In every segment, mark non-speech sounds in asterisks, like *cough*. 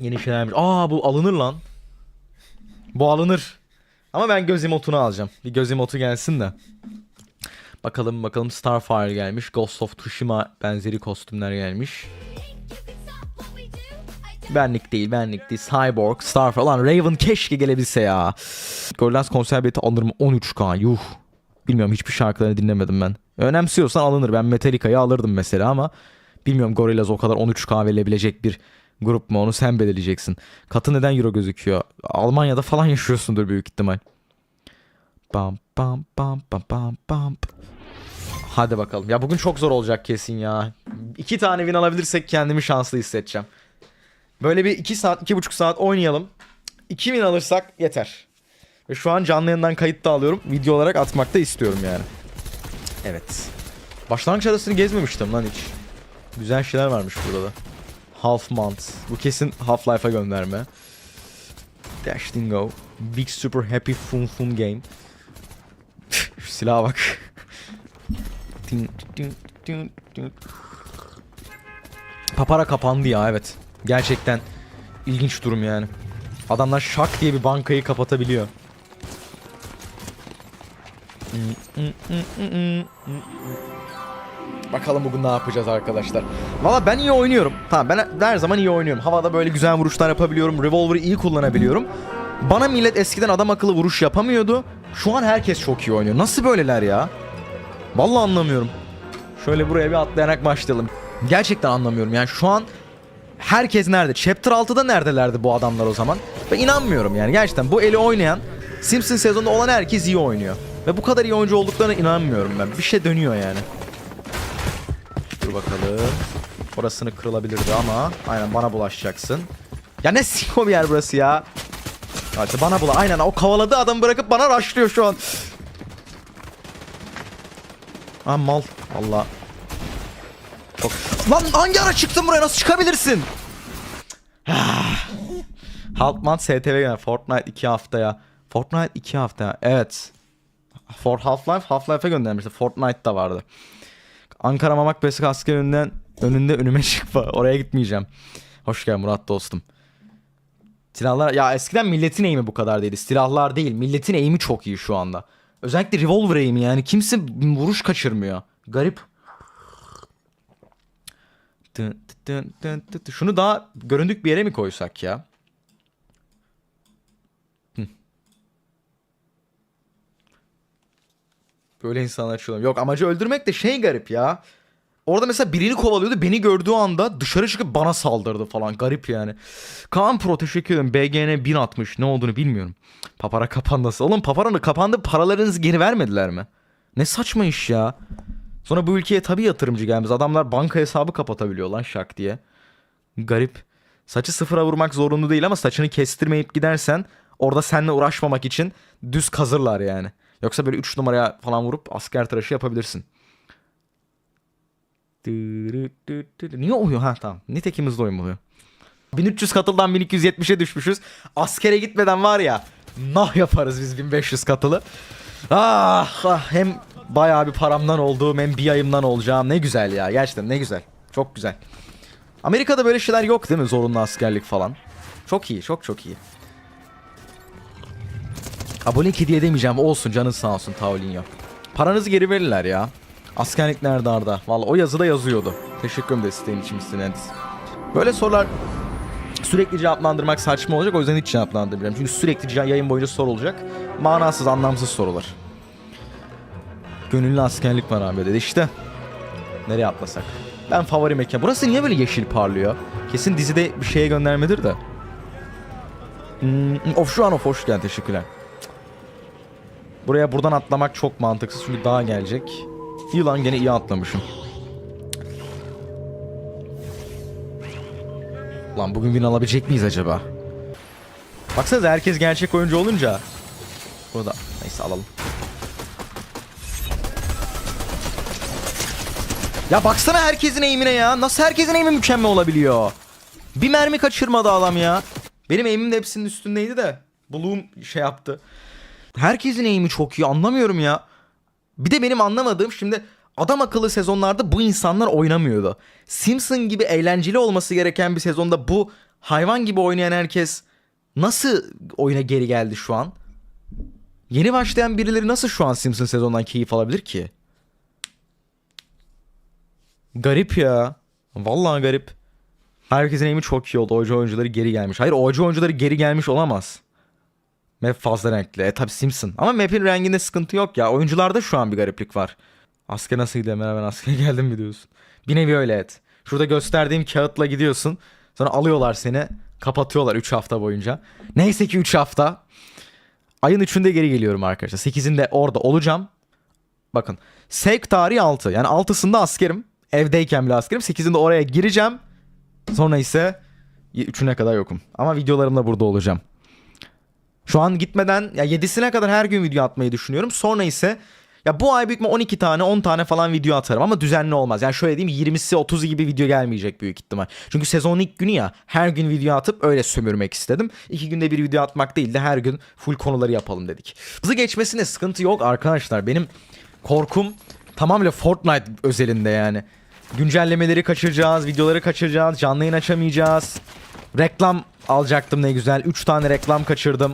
Yeni şeylermiş. Aa bu alınır lan. Bu alınır. Ama ben göz emotunu alacağım. Bir göz emotu gelsin de. Bakalım bakalım Starfire gelmiş. Ghost of Tsushima benzeri kostümler gelmiş. Benlik değil, benlik değil. Cyborg, Starfire. Lan Raven keşke gelebilse ya. Gorillaz konser bileti alırım 13k. Yuh. Bilmiyorum hiçbir şarkılarını dinlemedim ben. Önemsiyorsan alınır. Ben Metallica'yı alırdım mesela ama bilmiyorum Gorillaz o kadar 13k verilebilecek bir grup mu onu sen belirleyeceksin. Katı neden euro gözüküyor? Almanya'da falan yaşıyorsundur büyük ihtimal. Bam bam bam bam bam bam. Hadi bakalım. Ya bugün çok zor olacak kesin ya. İki tane win alabilirsek kendimi şanslı hissedeceğim. Böyle bir iki saat, iki buçuk saat oynayalım. İki win alırsak yeter. Ve şu an canlı yayından kayıt da alıyorum. Video olarak atmak da istiyorum yani. Evet. Başlangıç adasını gezmemiştim lan hiç. Güzel şeyler varmış burada da. Half Month. Bu kesin Half-Life'a gönderme. Dash Dingo. Big Super Happy Fun Fun Game. Silaha bak. Papara kapandı ya evet. Gerçekten ilginç durum yani. Adamlar şak diye bir bankayı kapatabiliyor. Bakalım bugün ne yapacağız arkadaşlar. Valla ben iyi oynuyorum. Tamam ben her zaman iyi oynuyorum. Havada böyle güzel vuruşlar yapabiliyorum. Revolver'ı iyi kullanabiliyorum. Bana millet eskiden adam akıllı vuruş yapamıyordu. Şu an herkes çok iyi oynuyor. Nasıl böyleler ya? Vallahi anlamıyorum. Şöyle buraya bir atlayarak başlayalım. Gerçekten anlamıyorum. Yani şu an herkes nerede? Chapter 6'da neredelerdi bu adamlar o zaman? Ben inanmıyorum yani. Gerçekten bu eli oynayan Simpson sezonunda olan herkes iyi oynuyor. Ve bu kadar iyi oyuncu olduklarına inanmıyorum ben. Bir şey dönüyor yani. Dur bakalım. Orasını kırılabilirdi ama aynen bana bulaşacaksın. Ya ne siko bir yer burası ya. Hadi bana bula. Aynen o kovaladı adam bırakıp bana rushlıyor şu an. Ha mal. Allah. Çok... Lan hangi ara çıktın buraya? Nasıl çıkabilirsin? *sighs* Halkman STV yani Fortnite 2 haftaya. Fortnite 2 haftaya. Evet. For Half-Life Half-Life'e göndermişti. Fortnite da vardı. Ankara Mamak Besik asker önünden önünde önüme çıkma. Oraya gitmeyeceğim. Hoş geldin Murat dostum. Silahlar ya eskiden milletin eğimi bu kadar değildi. Silahlar değil. Milletin eğimi çok iyi şu anda. Özellikle revolver eğimi yani kimse vuruş kaçırmıyor. Garip. Şunu daha göründük bir yere mi koysak ya? Böyle insanlar açıyorum. Yok amacı öldürmek de şey garip ya. Orada mesela birini kovalıyordu. Beni gördüğü anda dışarı çıkıp bana saldırdı falan. Garip yani. Kaan Pro teşekkür ederim. BGN 1060. Ne olduğunu bilmiyorum. Papara kapandı. Oğlum paparanın kapandı. Paralarınızı geri vermediler mi? Ne saçma iş ya. Sonra bu ülkeye tabii yatırımcı gelmez. Adamlar banka hesabı kapatabiliyor lan şak diye. Garip. Saçı sıfıra vurmak zorunlu değil ama saçını kestirmeyip gidersen orada seninle uğraşmamak için düz kazırlar yani. Yoksa böyle 3 numaraya falan vurup asker tıraşı yapabilirsin. Niye uyuyor? Ha tamam. Nitekim hızlı oyun oluyor. 1300 katıldan 1270'e düşmüşüz. Askere gitmeden var ya nah yaparız biz 1500 katılı. Ah, ah hem bayağı bir paramdan olduğum hem bir ayımdan olacağım. Ne güzel ya gerçekten ne güzel. Çok güzel. Amerika'da böyle şeyler yok değil mi? Zorunlu askerlik falan. Çok iyi çok çok iyi. Abone ki diye demeyeceğim. Olsun canın sağ olsun Taulinho. Paranızı geri verirler ya. Askerlik nerede Arda? Valla o yazıda yazıyordu. Teşekkür ederim desteğin için Mr. Nendis. Böyle sorular sürekli cevaplandırmak saçma olacak. O yüzden hiç cevaplandırmayacağım. Çünkü sürekli yayın boyunca soru olacak. Manasız, anlamsız sorular. Gönüllü askerlik var abi dedi. İşte. Nereye atlasak? Ben favori mekan. Burası niye böyle yeşil parlıyor? Kesin dizide bir şeye göndermedir de. Hmm, of şu an of hoş geldin. Teşekkürler. Buraya buradan atlamak çok mantıksız çünkü daha gelecek. İyi lan gene iyi atlamışım. Lan bugün win alabilecek miyiz acaba? Baksanıza herkes gerçek oyuncu olunca. Burada neyse alalım. Ya baksana herkesin eğimine ya. Nasıl herkesin eğimi mükemmel olabiliyor? Bir mermi kaçırmadı adam ya. Benim eğimim de hepsinin üstündeydi de. Bloom şey yaptı. Herkesin eğimi çok iyi anlamıyorum ya. Bir de benim anlamadığım şimdi adam akıllı sezonlarda bu insanlar oynamıyordu. Simpson gibi eğlenceli olması gereken bir sezonda bu hayvan gibi oynayan herkes nasıl oyuna geri geldi şu an? Yeni başlayan birileri nasıl şu an Simpson sezonundan keyif alabilir ki? Garip ya. Vallahi garip. Herkesin eğimi çok iyi oldu. OC oyuncuları geri gelmiş. Hayır OC oyuncuları geri gelmiş olamaz. Map fazla renkli. E tabi Simpson. Ama map'in renginde sıkıntı yok ya. Oyuncularda şu an bir gariplik var. Asker nasıl gidiyor? Merhaba askere *laughs* geldim mi diyorsun. Bir nevi öyle et. Şurada gösterdiğim kağıtla gidiyorsun. Sonra alıyorlar seni. Kapatıyorlar 3 hafta boyunca. Neyse ki 3 hafta. Ayın 3'ünde geri geliyorum arkadaşlar. 8'inde orada olacağım. Bakın. Sevk tarihi 6. Yani 6'sında askerim. Evdeyken bile askerim. 8'inde oraya gireceğim. Sonra ise 3'üne kadar yokum. Ama videolarımda burada olacağım. Şu an gitmeden ya 7'sine kadar her gün video atmayı düşünüyorum. Sonra ise ya bu ay büyük ihtimal 12 tane 10 tane falan video atarım ama düzenli olmaz. Yani şöyle diyeyim 20'si 30'u gibi video gelmeyecek büyük ihtimal. Çünkü sezonun ilk günü ya her gün video atıp öyle sömürmek istedim. İki günde bir video atmak değil de her gün full konuları yapalım dedik. Hızlı geçmesine sıkıntı yok arkadaşlar. Benim korkum tamamıyla Fortnite özelinde yani. Güncellemeleri kaçıracağız, videoları kaçıracağız, canlı yayın açamayacağız. Reklam alacaktım ne güzel. 3 tane reklam kaçırdım.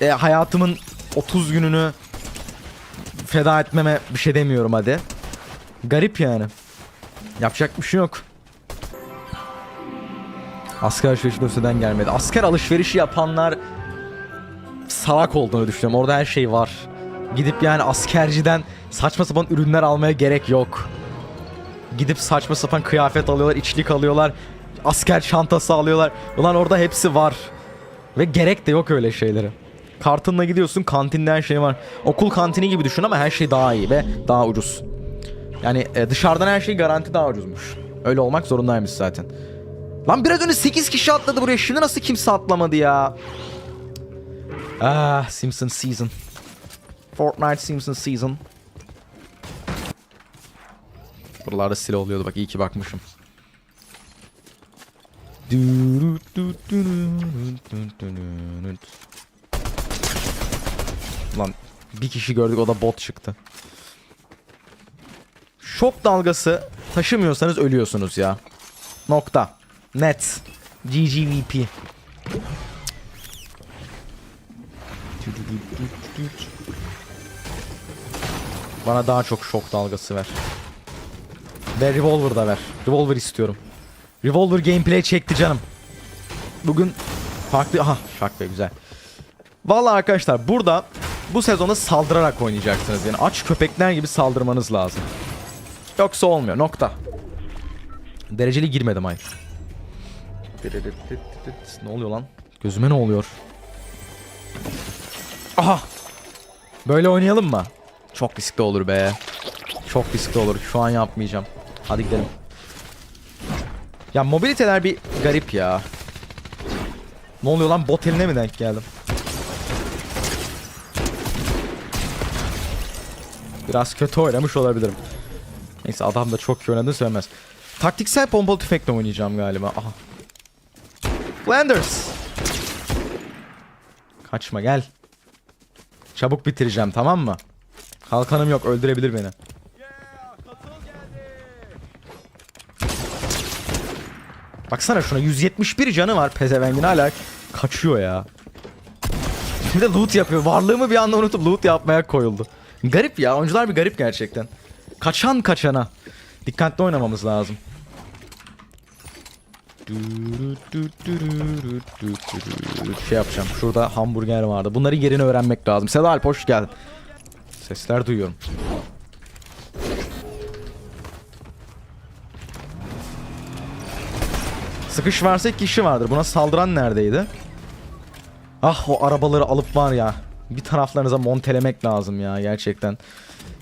E, hayatımın 30 gününü feda etmeme bir şey demiyorum hadi. Garip yani. Yapacak bir şey yok. Asker alışverişi dosyeden gelmedi. Asker alışverişi yapanlar salak olduğunu düşünüyorum. Orada her şey var. Gidip yani askerciden saçma sapan ürünler almaya gerek yok. Gidip saçma sapan kıyafet alıyorlar, içlik alıyorlar, asker çantası alıyorlar. Ulan orada hepsi var. Ve gerek de yok öyle şeylere. Kartınla gidiyorsun kantinde her şey var. Okul kantini gibi düşün ama her şey daha iyi ve daha ucuz. Yani e, dışarıdan her şey garanti daha ucuzmuş. Öyle olmak zorundaymış zaten. Lan biraz önce 8 kişi atladı buraya. Şimdi nasıl kimse atlamadı ya? Ah Simpson Season. Fortnite Simpson Season. Buralarda silah oluyordu bak iyi ki bakmışım. Bir kişi gördük o da bot çıktı. Şok dalgası taşımıyorsanız ölüyorsunuz ya. Nokta. Net. GGVP. Bana daha çok şok dalgası ver. Ve revolver da ver. Revolver istiyorum. Revolver gameplay çekti canım. Bugün farklı... Aha şak be güzel. Vallahi arkadaşlar burada bu sezonu saldırarak oynayacaksınız. Yani aç köpekler gibi saldırmanız lazım. Yoksa olmuyor. Nokta. Dereceli girmedim hayır. Ne oluyor lan? Gözüme ne oluyor? Aha! Böyle oynayalım mı? Çok riskli olur be. Çok riskli olur. Şu an yapmayacağım. Hadi gidelim. Ya mobiliteler bir garip ya. Ne oluyor lan? Bot eline mi denk geldim? Biraz kötü oynamış olabilirim. Neyse adam da çok iyi oynadı söylemez. Taktiksel pompalı tüfekle oynayacağım galiba. Aha. Flanders. Kaçma gel. Çabuk bitireceğim tamam mı? Kalkanım yok öldürebilir beni. Baksana şuna 171 canı var pezevengin hala kaçıyor ya. Bir de loot yapıyor. Varlığımı bir anda unutup loot yapmaya koyuldu. Garip ya. Oyuncular bir garip gerçekten. Kaçan kaçana. Dikkatli oynamamız lazım. Şey yapacağım. Şurada hamburger vardı. Bunların yerini öğrenmek lazım. Seda Alp hoş geldin. Sesler duyuyorum. Sıkış varsa kişi vardır. Buna saldıran neredeydi? Ah o arabaları alıp var ya. Bir taraflarınıza montelemek lazım ya gerçekten.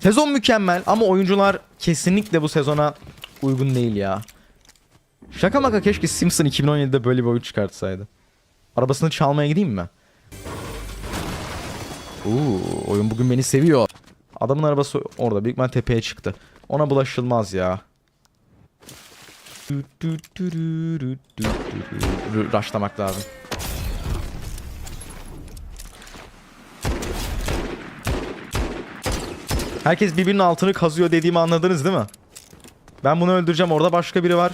Sezon mükemmel ama oyuncular kesinlikle bu sezona uygun değil ya. Şaka maka keşke Simpson 2017'de böyle bir oyun çıkartsaydı. Arabasını çalmaya gideyim mi? Uuu oyun bugün beni seviyor. Adamın arabası orada. Büyük ihtimal tepeye çıktı. Ona bulaşılmaz ya. Raşlamak lazım. Herkes birbirinin altını kazıyor dediğimi anladınız değil mi? Ben bunu öldüreceğim. Orada başka biri var.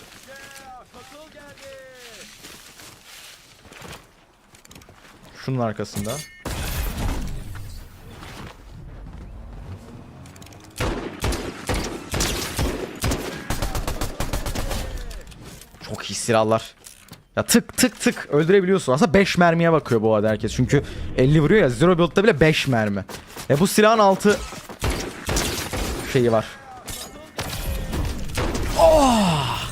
Şunun arkasında. Çok iyi silahlar. Ya tık tık tık öldürebiliyorsun. Aslında 5 mermiye bakıyor bu arada herkes. Çünkü 50 vuruyor ya. Zero build'da bile 5 mermi. E bu silahın altı şeyi var. Oh!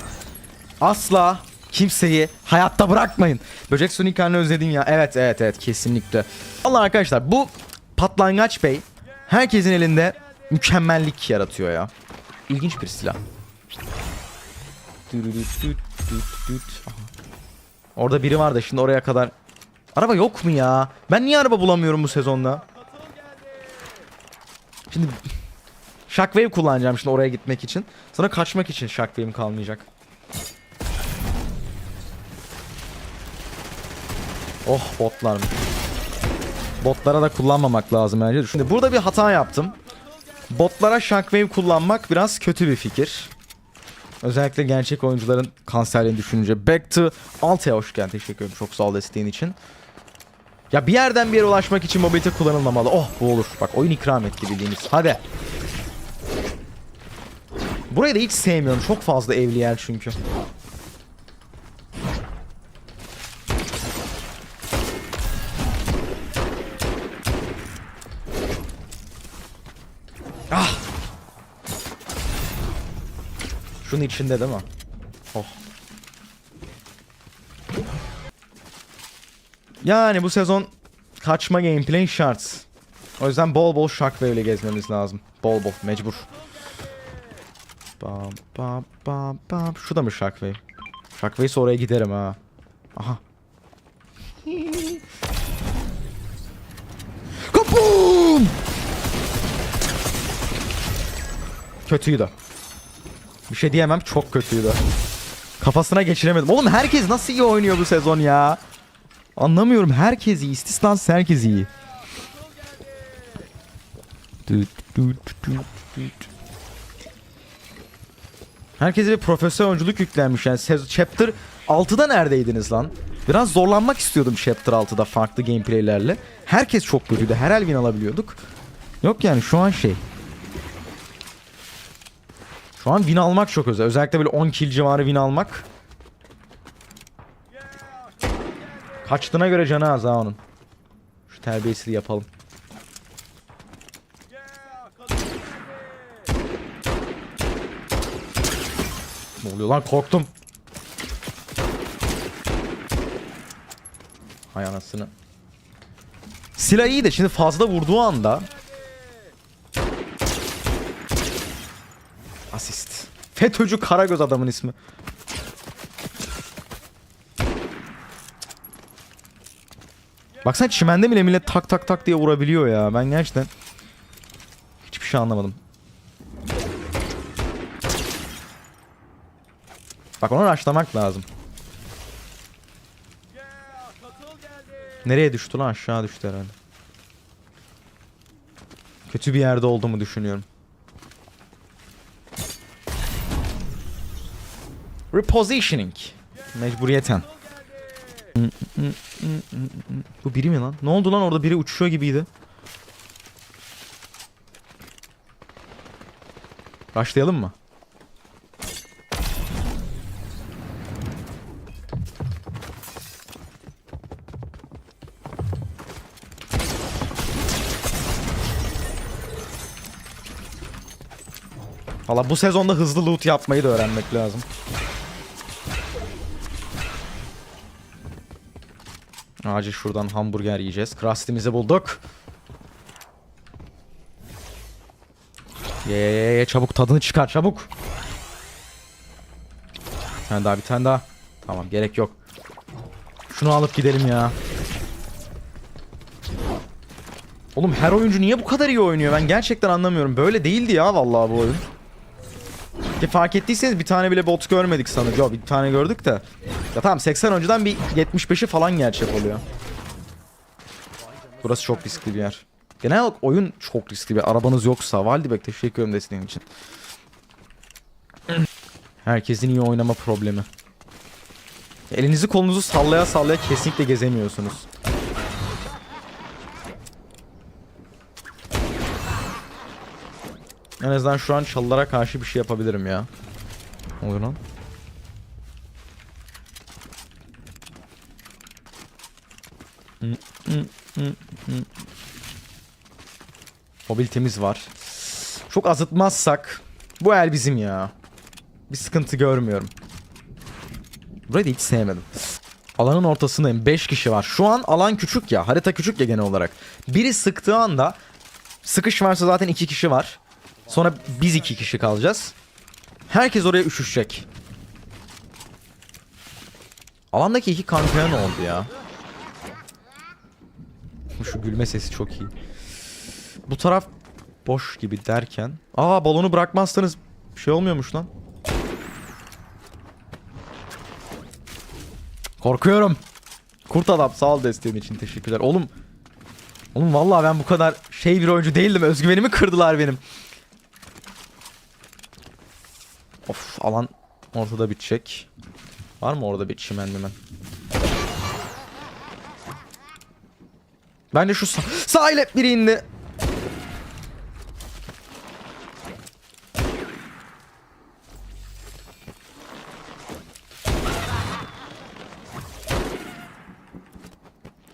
Asla kimseyi hayatta bırakmayın. Böcek Sonic halini özledim ya. Evet evet evet kesinlikle. Allah arkadaşlar bu patlangaç bey herkesin elinde mükemmellik yaratıyor ya. İlginç bir silah. Orada biri var da şimdi oraya kadar. Araba yok mu ya? Ben niye araba bulamıyorum bu sezonda? Şimdi Shockwave kullanacağım şimdi oraya gitmek için. Sonra kaçmak için Shockwave'im kalmayacak. Oh botlarmış. Botlara da kullanmamak lazım bence. Şimdi burada bir hata yaptım. Botlara Shockwave kullanmak biraz kötü bir fikir. Özellikle gerçek oyuncuların kanserlerini düşününce. Back to Altea hoş geldin. Teşekkür ederim. Çok sağ ol desteğin için. Ya bir yerden bir yere ulaşmak için mobilite kullanılmamalı. Oh bu olur. Bak oyun ikram etti bildiğiniz. Hadi. Burayı da hiç sevmiyorum. Çok fazla evli yer çünkü. Ah. Şunun içinde değil mi? Oh. Yani bu sezon kaçma gameplay şart. O yüzden bol bol shockwave ile gezmemiz lazım. Bol bol mecbur. Bam bam bam bam. Şu da mı shockwave? Shockwave oraya giderim ha. Aha. *laughs* Kapum! Kötüydü. Bir şey diyemem çok kötüydü. Kafasına geçiremedim. Oğlum herkes nasıl iyi oynuyor bu sezon ya? Anlamıyorum. Herkes iyi. İstisnasız herkes iyi. Düt, düt, düt, düt. Herkese bir profesyonel oyunculuk yüklenmiş. Yani Chapter 6'da neredeydiniz lan? Biraz zorlanmak istiyordum Chapter 6'da farklı gameplaylerle. Herkes çok kötüydü. Her el win alabiliyorduk. Yok yani şu an şey. Şu an win almak çok özel. Özellikle böyle 10 kill civarı win almak. Kaçtığına göre canı az ha onun. Şu terbiyesizliği yapalım. Oluyor lan korktum. Hay anasını. Silah iyi de şimdi fazla vurduğu anda Asist. FETÖ'cü Karagöz adamın ismi. Baksana çimende bile millet tak tak tak diye vurabiliyor ya. Ben gerçekten hiçbir şey anlamadım. Bak onu açlamak lazım. Nereye düştü lan? Aşağı düştü herhalde. Kötü bir yerde olduğumu düşünüyorum. Repositioning. Mecburiyeten. Bu biri mi lan? Ne oldu lan orada biri uçuşuyor gibiydi. Başlayalım mı? Valla bu sezonda hızlı loot yapmayı da öğrenmek lazım. Acil şuradan hamburger yiyeceğiz. Krusty'mizi bulduk. Ye ye ye çabuk tadını çıkar çabuk. Bir tane daha bir tane daha. Tamam gerek yok. Şunu alıp gidelim ya. Oğlum her oyuncu niye bu kadar iyi oynuyor? Ben gerçekten anlamıyorum. Böyle değildi ya vallahi bu oyun. Ki fark ettiyseniz bir tane bile bot görmedik sanırım. Yo bir tane gördük de. Ya tamam 80 önceden bir 75'i falan gerçek oluyor. Burası çok riskli bir yer. Genel olarak oyun çok riskli bir Arabanız yoksa. Valdibek teşekkür ederim desteğin için. Herkesin iyi oynama problemi. Elinizi kolunuzu sallaya sallaya kesinlikle gezemiyorsunuz. En azından şu an çalılara karşı bir şey yapabilirim ya. Ne oluyor lan? Mobilitemiz var. Çok azıtmazsak bu el bizim ya. Bir sıkıntı görmüyorum. Burayı da hiç sevmedim. Alanın ortasındayım. 5 kişi var. Şu an alan küçük ya. Harita küçük ya genel olarak. Biri sıktığı anda sıkış varsa zaten 2 kişi var. Sonra biz 2 kişi kalacağız. Herkes oraya üşüşecek. Alandaki iki ne oldu ya? Şu gülme sesi çok iyi. Bu taraf boş gibi derken. Aa balonu bırakmazsanız şey olmuyormuş lan. Korkuyorum. Kurt adam sağ ol desteğin için teşekkürler. Oğlum. Oğlum vallahi ben bu kadar şey bir oyuncu değildim. Özgüvenimi kırdılar benim. Of alan ortada bitecek. Var mı orada bir çimen mimen? Bence şu sağ, sağ biri indi.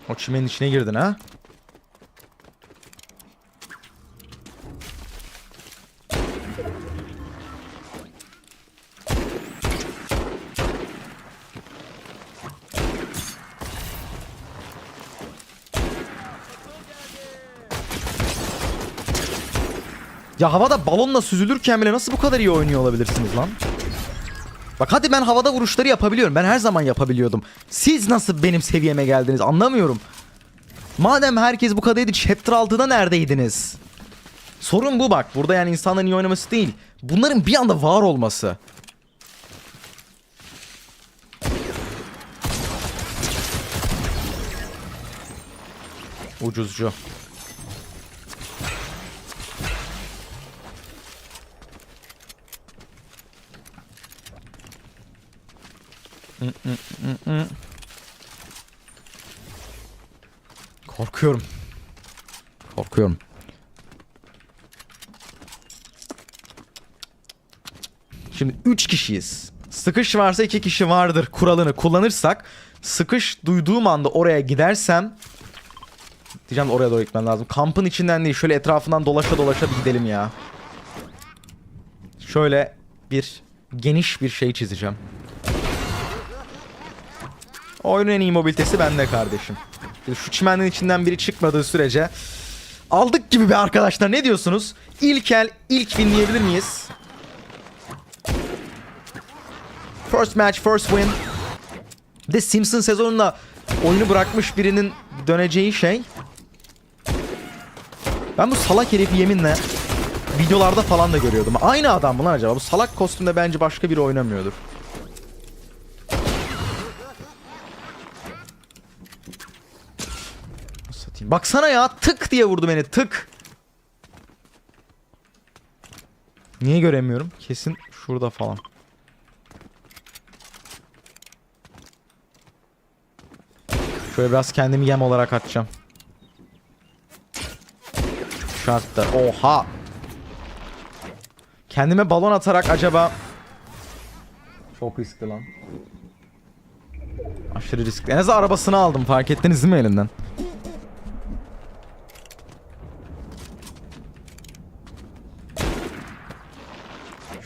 O çimenin içine girdin ha? Ya havada balonla süzülürken bile nasıl bu kadar iyi oynuyor olabilirsiniz lan? Bak hadi ben havada vuruşları yapabiliyorum. Ben her zaman yapabiliyordum. Siz nasıl benim seviyeme geldiniz anlamıyorum. Madem herkes bu kadar iyiydi Chapter 6'da neredeydiniz? Sorun bu bak. Burada yani insanların iyi oynaması değil. Bunların bir anda var olması. Ucuzcu. Korkuyorum. Korkuyorum. Şimdi 3 kişiyiz. Sıkış varsa 2 kişi vardır kuralını kullanırsak sıkış duyduğum anda oraya gidersem diyeceğim oraya doğru gitmem lazım. Kampın içinden değil şöyle etrafından dolaşa dolaşa bir gidelim ya. Şöyle bir geniş bir şey çizeceğim. Oyunun en iyi mobilitesi bende kardeşim. Şu çimenin içinden biri çıkmadığı sürece aldık gibi be arkadaşlar ne diyorsunuz? İlk el ilk win diyebilir miyiz? First match first win. Bir de Simpson sezonunda oyunu bırakmış birinin döneceği şey. Ben bu salak herifi yeminle videolarda falan da görüyordum. Aynı adam mı lan acaba? Bu salak kostümde bence başka biri oynamıyordur. Baksana ya tık diye vurdu beni tık. Niye göremiyorum? Kesin şurada falan. Şöyle biraz kendimi yem olarak atacağım. Şartta. Oha. Kendime balon atarak acaba... Çok riskli lan. Aşırı riskli. En azından arabasını aldım fark ettiniz mi elinden?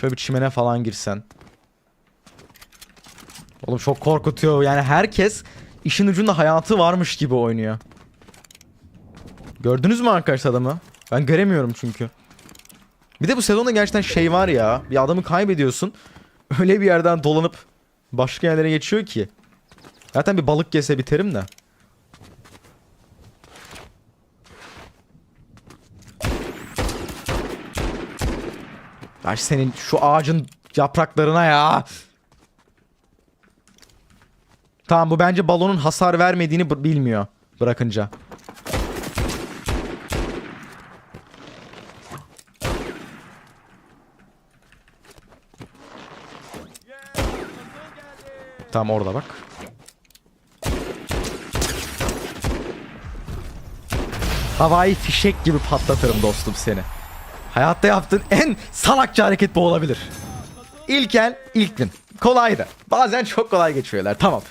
Şöyle bir çimene falan girsen. Oğlum çok korkutuyor. Yani herkes işin ucunda hayatı varmış gibi oynuyor. Gördünüz mü arkadaşlar adamı? Ben göremiyorum çünkü. Bir de bu sezonda gerçekten şey var ya. Bir adamı kaybediyorsun. Öyle bir yerden dolanıp başka yerlere geçiyor ki. Zaten bir balık yese biterim de. Ay senin şu ağacın yapraklarına ya. Tamam bu bence balonun hasar vermediğini bilmiyor bırakınca. Tamam orada bak. Havai fişek gibi patlatırım dostum seni. Hayatta yaptığın en salakça hareket bu olabilir. İlk el ilk win. Kolaydı. Bazen çok kolay geçiyorlar. Tamam.